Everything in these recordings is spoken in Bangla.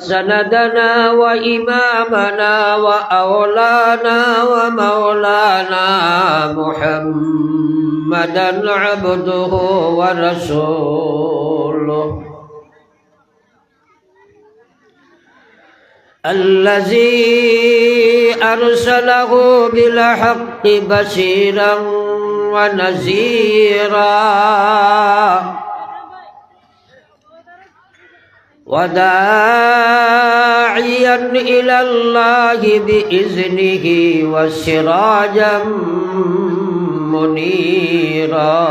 سندنا وإمامنا وأولانا ومولانا محمدا عبده ورسوله. الذي أرسله بالحق بشيرا ونذيرا. وداعيا إلى الله بإذنه وسراجا منيرا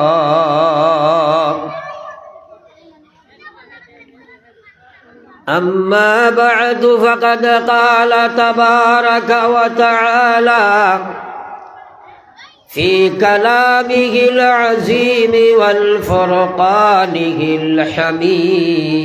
أما بعد فقد قال تبارك وتعالى في كلامه العزيم والفرقانه الحميد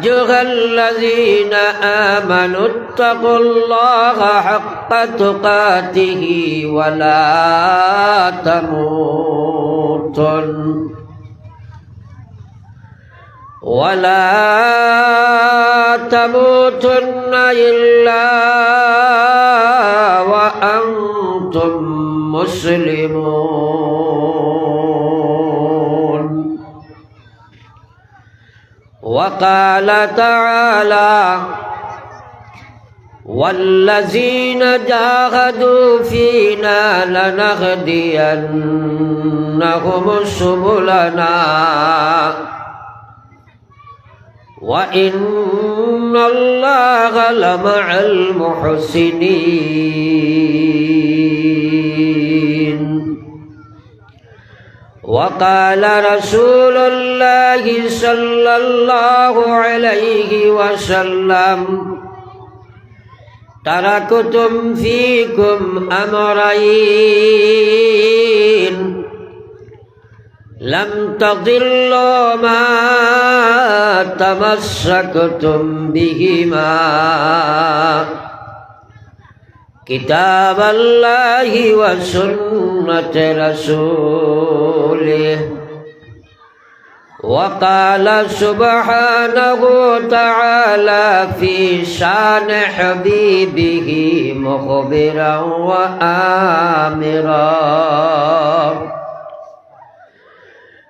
أيها الذين آمنوا اتقوا الله حق تقاته ولا تموتن ولا تموتن إلا وأنتم مسلمون وقال تعالى والذين جاهدوا فينا لنهدينهم سبلنا وإن الله لمع المحسنين وقال رسول الله صلى الله عليه وسلم تركتم فيكم أمرين لم تضلوا ما تمسكتم بهما كتاب الله وسنة رسوله وقال سبحانه تعالى في شان حبيبه مخبرا وآمرا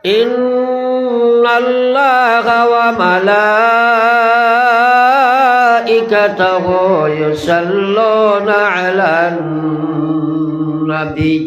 إن الله وملائكته يصلون على النبي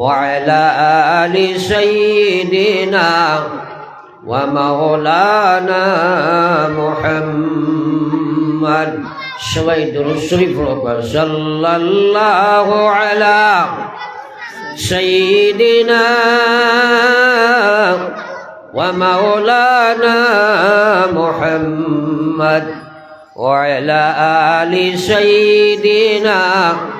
وعلى آل سيدنا ومولانا محمد. سوي درس صلى الله على سيدنا ومولانا محمد وعلى آل سيدنا محمد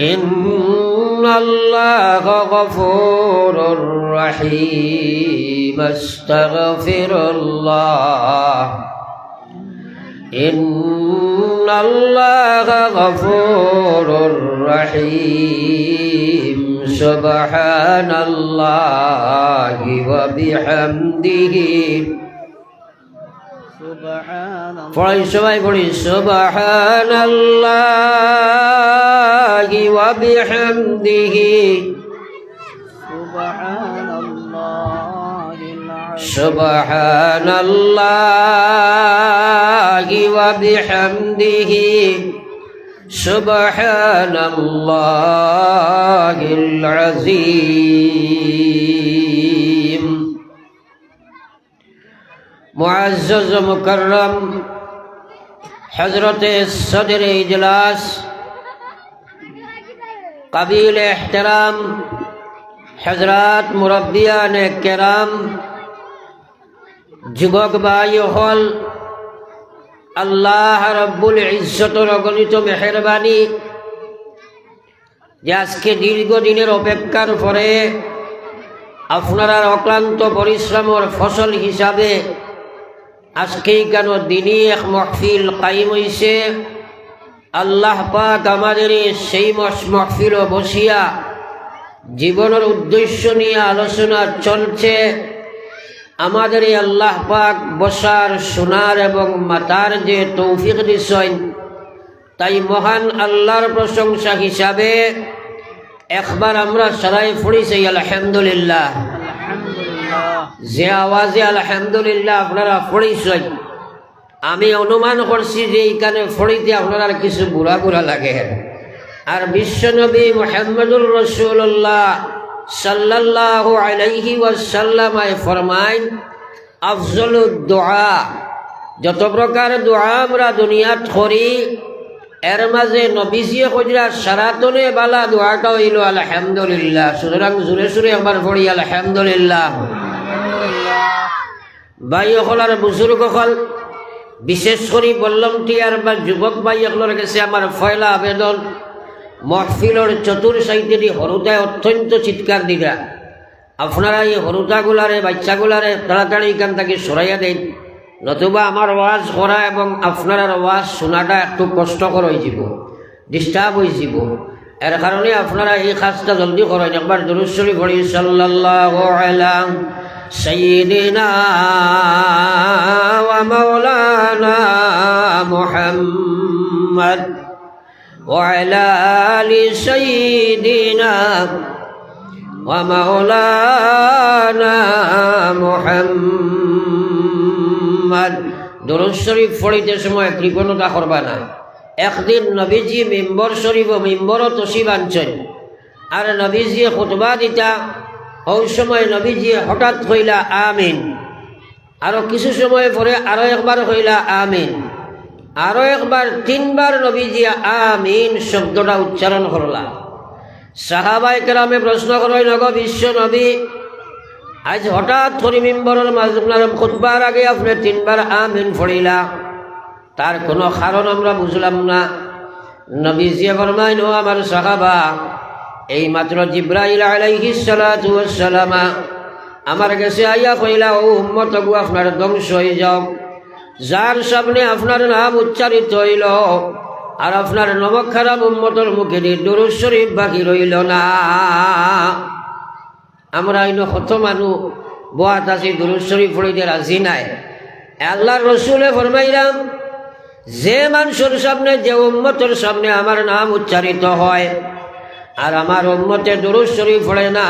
إن الله غفور رحيم استغفر الله إن الله غفور رحيم سبحان الله وبحمده سبحان الله سبحان الله الله وبحمده سبحان الله العظيم سبحان الله وبحمده سبحان الله العظيم معزز مكرم حضرت صدر اجلاس কাবিল এহতেরাম হজরাত মুরব্বিয়ান কেরাম যুবক ভাই হল, আল্লাহ রব্বুল ইজ্জতর রগণিত মেহরবানি, যে আজকে দীর্ঘদিনের অপেক্ষার পরে আপনারা অক্লান্ত পরিশ্রমের ফসল হিসাবে আজকেই কেন দিনই এক মহফিল কাইম হয়েছে আল্লাহ পাক আমাদের সেই মহফিল বসিয়া জীবনের উদ্দেশ্য নিয়ে আলোচনা চলছে। আমাদের আল্লাহ পাক বসার শোনার এবং মাতার যে তৌফিক নিশ্চয় তাই মহান আল্লাহর প্রশংসা হিসাবে একবার আমরা সরাই ফুড়িছি আলহামদুলিল্লাহ। যে আওয়াজে আলহামদুলিল্লাহ আপনারা ফুড়িছেন আমি অনুমান করছি যে এইখানে ফড়িতে আপনারা কিছু বুড়া বুড়া লাগে আর বিশ্বনবী মোহাম্মদুর রসুল্লাহ সাল্লাল্লাহু আলাইহি ওয়াসাল্লামায় ফরমাইন আফজল দোয়া যত প্রকার দোয়া আমরা দুনিয়াত করি এর মাঝে নবীজিয়ে কইরা সারাতনে বালা দোয়াটা হইল আলহামদুলিল্লাহ। সুতরাং জোরে সুরে আমার পড়ি আলহামদুলিল্লাহ। ভাই অকল আর বুজুর্গ অকল বিশেষ করে বললাম টিয়ার বা যুবক ভাই অকলের কাছে আমার ফয়লা আবেদন। মহফিলর চতুর সাইডে হরুতায় অত্যন্ত চিৎকার দিরা আপনারা এই হরুতাগুলারে বাচ্চাগুলারে তাড়াতাড়ি এখান থেকে সরাইয়া দেন। নতুবা আমার ওয়াজ করা এবং আপনার ওয়াজ শোনাটা একটু কষ্টকর হয়ে যাব ডিস্টার্ব হয়ে যাব। এর কারণে আপনারা এই কাজটা জলদি করেন। একবার দুরুশ্বরী পড়ি, সাল্লাল্লাহু আলা সাইয়্যিদিনা ওয়া মাওলানা মুহাম্মদ وعلى آل سيدنا ومولانا محمد দরুদ শরীফ পড়িতে সময় কৃপণতা করবা না একদিন নবীজি মেম্বর শরীফ ও মেম্বরও তসিব আনছেন আর নবীজি খুতবা দিতা ওই সময় নবীজি হঠাৎ কইলা আমিন। আরও কিছু সময় পরে আরও একবার কইলা আমিন। আরও একবার তিনবার নবীজি আমিন শব্দটা উচ্চারণ করলা। সাহাবাই কেরামে প্রশ্ন করই নগ বিশ্ব নবী, আজ হঠাৎ করে মেম্বরের মাঝে খুতবার আগে আপনি তিনবার আমিন ফড়িলা তার কোনো কারণ আমরা বুঝলাম না। নবীজিয়ে ফরমাইন আমার সাহাবা এই মাত্র জিব্রাইল আলাইহিস সালাতু ওয়াস সালামা আমার কাছে আইয়া কইলা, ও উম্মত গু, আপনার ধ্বংস হয়ে যাও। যার সামনে আপনার নাম উচ্চারিত হইল, আর আপনার নমক খারাপ উম্মতর মুখে দরুদ শরীফ বাকি রইল না। আমরা ইনো কত মানুষ বোয়াত আছি, দরুদ শরীফ পড়িতে রাজি নাই। আল্লাহর রসুলে ফরমাইলাম, যে মানুষের সামনে, যে উম্মতের সামনে আমার নাম উচ্চারিত হয় আর আমার উম্মতে দরুদ শরীফ পড়ে না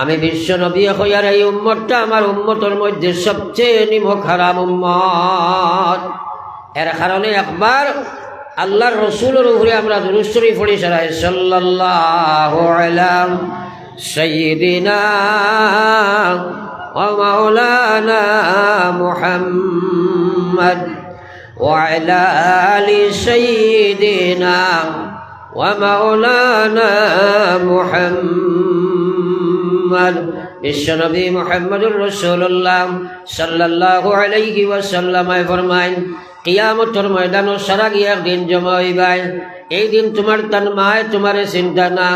আমি বিশ্ব নবী হইয়ার এই উম্মতটা আমার উম্মতের মধ্যে সবচেয়ে নিমক হারাম উম্মত এর কারণে একবার আল্লাহর রসুলের উপরে আমরা দরুদ শরীফ পড়ি সারাই সাল্লাল্লাহু আলাইহি سيدنا ومولانا محمد وعلى آل سيدنا ومولانا محمد বিশ্বনবী মোহাম্মদুর রসুল্লাহ সাল্লাল্লাহু আলাইহি ওয়াসাল্লাম ফরমাইন কিয়ামতর ময়দান সারা গিয়া একদিন জমা হইবাই এই দিন তোমার তন্মায় মায় তোমার চিন্তা না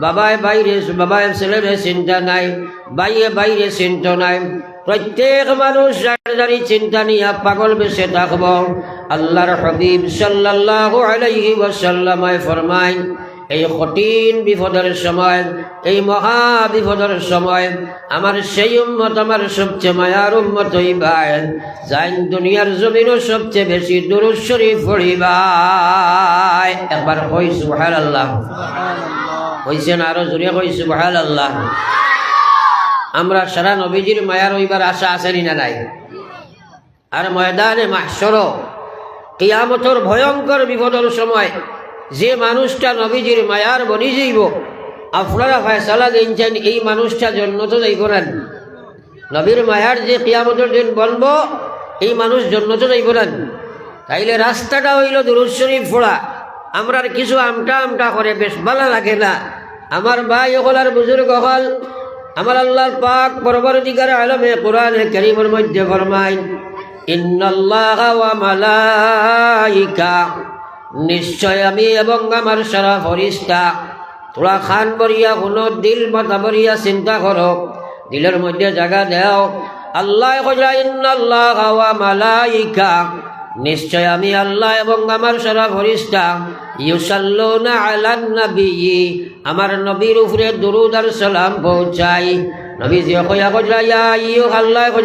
বাবায় বাইরে বাবায় ছেলের চিন্তা নাই বাইয়ে বাইরে চিন্তা নাই প্রত্যেক মানুষ জানি চিন্তা নিয়ে পাগল বেশে থাকব আল্লাহর হাবিব সাল্লাহ আলাইহি ওয়াসাল্লামায় ফরমায় এই কঠিন বিপদের সময়, এই মহা বিপদের সময়, আমার সেই উম্মত, আমার সবচেয়ে মায়ার উম্মত হইবাই যাই দুনিয়ার জমিনও সবচেয়ে বেশি দুরুদ শরীফ একবার কই সুবহানাল্লাহ। সুবহানাল্লাহ কইছেন আরও জোরে কই আল্লাহ আমরা সারা নবীজির মায়ার হইবার আশা আছেনি না নাই? আর ময়দানে মাহসর কিয়ামতর ভয়ঙ্কর বিপদের সময় যে মানুষটা নবীজির মায়ার বনি যাইব আপনারা ফয়সালা দিনছেন এই মানুষটা জন্য তো যাইব না। নবীর মায়ার যে কিয়ামতের দিন বনব, এই মানুষ জন্য তো যাইব না। তাইলে রাস্তাটা হইল দুরুদ শরীফ ফোড়া আমরা কিছু আমটা আমটা করে বেশ ভালো লাগে না। আমার ভাই হল আর বুজুর্গ হল আমার আল্লাহর পাক পরবর্তীকার আলমে কোরআনে করিমের মধ্যে ফরমায়, ইন্নাল্লাহ ওয়া মালাইকা নিশ্চয় আমি এবং আমার সারা ফরিস্তা। তোরা খান বরিয়া কোনো দিল মাথা বরিয়া চিন্তা করো। দিলের মধ্যে জায়গা দেও। আল্লাহ ওয়া মালাইকা। নিশ্চয় আমি আল্লাহ এবং আমার সারা ফরিস্তা। ইউসাল্লুনা আলান নবী আমার নবীর উপরে দুরুদ আর সালাম পৌঁছাই। নবী যে কইয়া কইলা, ইয়া ইউ আল্লাহ